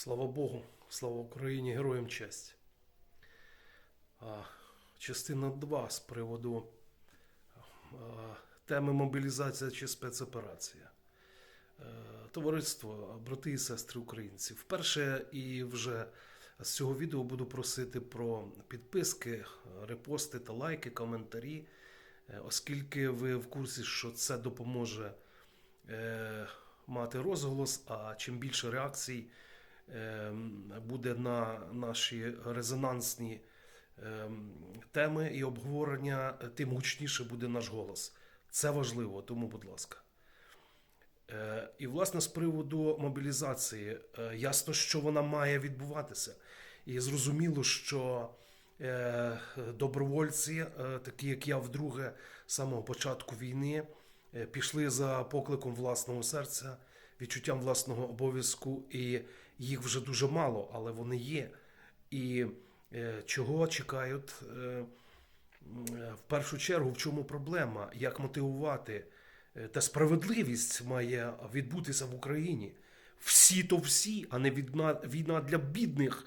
Слава Богу, слава Україні, героям честь. Частина 2 з приводу теми мобілізація чи спецоперація. Е, Товариство, брати і сестри українці. Вперше і вже з цього відео буду просити про підписки, репости та лайки, коментарі, е, оскільки ви в курсі, що це допоможе е, мати розголос, а чим більше реакцій буде на наші резонансні е, теми і обговорення, тим гучніше буде наш голос. Це важливо, тому, будь ласка. Е, І, власне, з приводу мобілізації, е, ясно, що вона має відбуватися. І зрозуміло, що е, добровольці, е, такі як я, вдруге, з самого початку війни, е, пішли за покликом власного серця, відчуттям власного обов'язку, і їх вже дуже мало, але вони є. І е, чого чекають е, в першу чергу, в чому проблема, як мотивувати? Е, Та справедливість має відбутися в Україні. Всі то всі, а не війна, війна для бідних.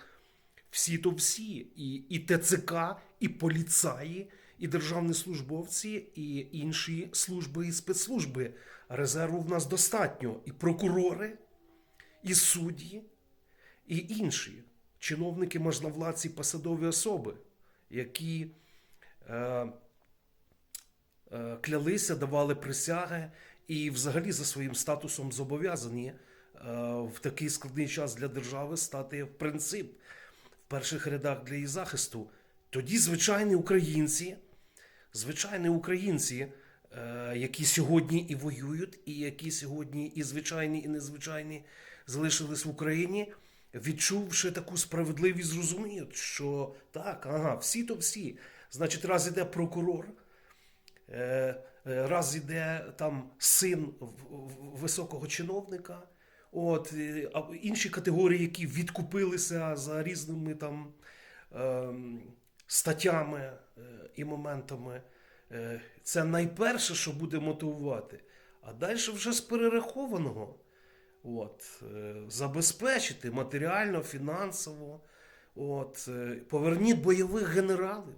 Всі то всі. І, і ТЦК, і поліцаї, і державні службовці, і інші служби і спецслужби. Резерву в нас достатньо. І прокурори, і судді, і інші чиновники, можновладці, посадові особи, які. Е, е, клялися, давали присяги і взагалі за своїм статусом зобов'язані е, в такий складний час для держави стати в принцип в перших рядах для її захисту. Тоді звичайні українці, звичайні українці, е, які сьогодні і воюють, і які сьогодні і звичайні, і незвичайні залишились в Україні, відчувши таку справедливість, зрозуміють, що так, ага, всі то всі. Значить, раз іде прокурор, Е, е, раз іде там син високого чиновника, от, а інші категорії, які відкупилися за різними там ем, статтями е, і моментами. Е, Це найперше, що буде мотивувати. А далі вже з перерахованого от, е, забезпечити матеріально, фінансово. От, поверніть бойових генералів.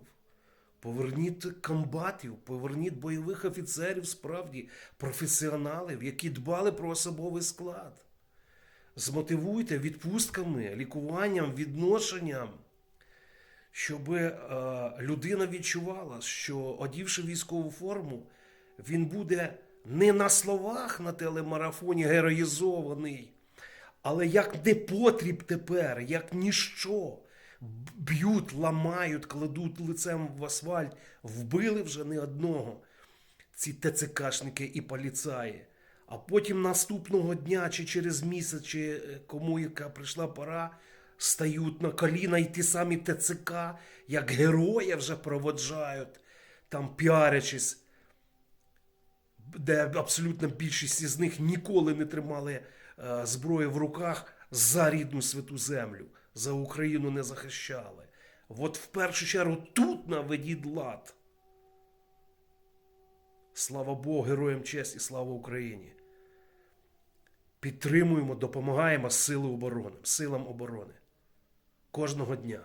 Поверніть комбатів, поверніть бойових офіцерів, справді професіоналів, які дбали про особовий склад. Змотивуйте відпустками, лікуванням, відношенням, щоб е, людина відчувала, що одівши військову форму, він буде не на словах на телемарафоні героїзований, але як непотріб тепер, як ніщо. Б'ють, ламають, кладуть лицем в асфальт, вбили вже не одного ці ТЦКшники і поліцаї. А потім наступного дня, чи через місяць, чи е, кому яка прийшла пора, стають на коліна і ті самі ТЦК, як героя вже проводжають, там піарячись де абсолютна більшість із них ніколи не тримали е, зброю в руках за рідну святу землю, за Україну не захищали. От в першу чергу тут наведіть лад. Слава Богу, героям честь і слава Україні. Підтримуємо, допомагаємо сили оборони, силам оборони. Кожного дня.